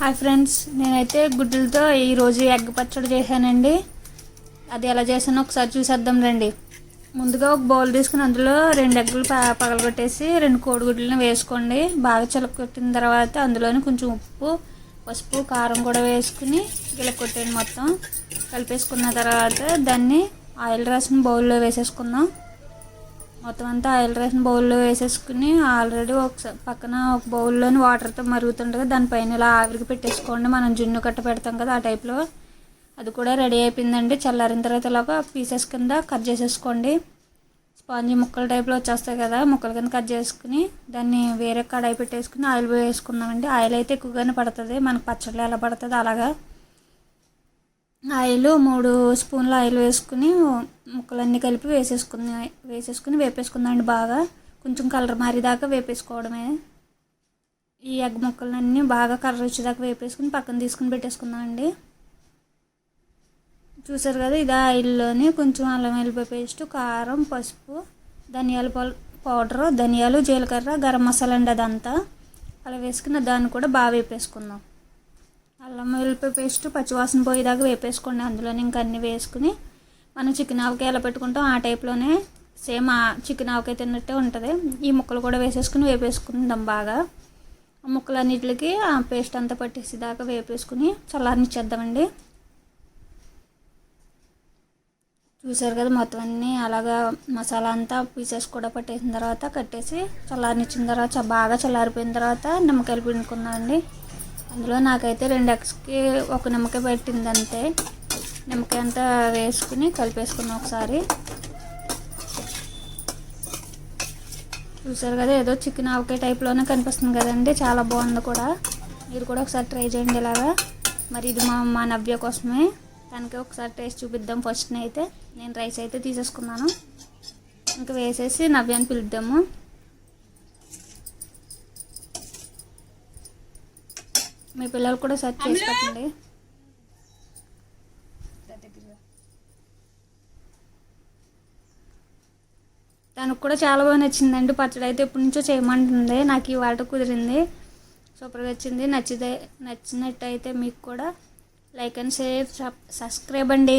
Hi friends నేనైతే గుడ్డలతో ఈరోజు egg పచ్చడి చేశానండి. అది ఎలా చేశానో ఒకసారి చూసేద్దాం రండి. ముందుగా ఒక బౌల్ తీసుకుని అందులో రెండు ఎగ్గులు ప పగలగొట్టేసి రెండు కోడిగుడ్లను వేసుకోండి. బాగా చిలకొట్టిన తర్వాత అందులోనే కొంచెం ఉప్పు పసుపు కారం కూడా వేసుకుని గిలకొట్టండి మొత్తం. కలిపేసుకున్న తర్వాత దాన్ని ఆయిల్ రాసిన బౌల్లో వేసేసుకుందాం. మొత్తం అంతా ఆయిల్ రైస్ బౌల్లో వేసేసుకుని ఆల్రెడీ ఒకసారి పక్కన ఒక బౌల్లోని వాటర్తో మరుగుతుండగా దానిపైన ఇలా ఆవిరికి పెట్టేసుకోండి. మనం జున్ను కట్ట పెడతాం కదా ఆ టైప్లో అది కూడా రెడీ అయిపోయిందండి. చల్లారిన తర్వాత ఇలాగ పీసెస్ కింద కట్ చేసేసుకోండి. స్పాంజీ ముక్కల టైప్లో వచ్చేస్తాయి కదా ముక్కల కింద కట్ చేసుకుని దాన్ని వేరే కడాయి పెట్టేసుకుని ఆయిల్ వేసుకుందామండి. ఆయిల్ అయితే ఎక్కువగానే పడుతుంది. మనకు పచ్చళ్ళు ఎలా పడుతుంది అలాగా. ఆయిల్ మూడు స్పూన్ల ఆయిల్ వేసుకుని ముక్కలన్నీ కలిపి వేసేసుకుని వేసేసుకుని వేపేసుకుందండి బాగా. కొంచెం కలర్ మారేదాకా వేపేసుకోవడమే. ఈ ఎగ్ ముక్కలన్నీ బాగా కలర్ వచ్చేదాకా వేపేసుకుని పక్కన తీసుకుని పెట్టేసుకుందామండి. చూసారు కదా ఇది ఆయిల్లోని కొంచెం అల్లం వెల్లిపాయ పేస్ట్ కారం పసుపు ధనియాల పౌడరు ధనియాలు జీలకర్ర గరం మసాలా అండి అదంతా. అలా వేసుకుని దాన్ని కూడా బాగా వేపేసుకుందాం. అల్లం వెల్లిపాయ పేస్ట్ పచ్చివాసన పోయేదాకా వేపేసుకోండి. అందులోనే ఇంకా అన్నీ వేసుకుని మనం చికెన్ ఆవకాయ ఎలా పెట్టుకుంటాం ఆ టైప్లోనే సేమ్ ఆ చికెన్ ఆవకాయ తిన్నట్టే ఉంటుంది. ఈ ముక్కలు కూడా వేసేసుకుని వేపేసుకుందాం బాగా. ఆ ముక్కలన్నిటికి ఆ పేస్ట్ అంతా పట్టేసి దాకా వేపేసుకుని చల్లారనిచ్చేద్దామండి చూసారు కదా మొత్తం అన్నీ అలాగా మసాలా అంతా పీసెస్ కూడా పట్టేసిన తర్వాత కట్టేసి చల్లారనిచ్చిన తర్వాత బాగా చల్లారిపోయిన తర్వాత నిమ్మకాయలు పిండుకుందామండి. అందులో నాకైతే రెండు ఎగ్స్కి ఒక నిమ్మకాయ పెట్టింది అంతే నిమ్మకాయ అంతా వేసుకుని కలిపేసుకున్నాం ఒకసారి. చూసారు కదా ఏదో చికెన్ ఆవకాయ టైప్లోనే కనిపిస్తుంది కదండి. చాలా బాగుంది కూడా. మీరు కూడా ఒకసారి ట్రై చేయండి ఇలాగా. మరి ఇది మా మా నవ్య కోసమే. తనకి ఒకసారి టేస్ట్ చూపిద్దాం ఫస్ట్ అయితే నేను రైస్ అయితే తీసేసుకున్నాను. ఇంకా వేసేసి నవ్యాన్ని పిలుద్దాము. మీ పిల్లలు కూడా సెర్చ్ చేసి పెట్టండి. తనకు కూడా చాలా బాగా నచ్చిందండి. పచ్చడి అయితే ఎప్పటి నుంచో చేయమంటుంది. నాకు ఈ వాట కుదిరింది. సూపర్గా వచ్చింది. నచ్చితే నచ్చినట్టయితే మీకు కూడా లైక్ అండ్ షేర్ సబ్స్క్రైబ్ అండి.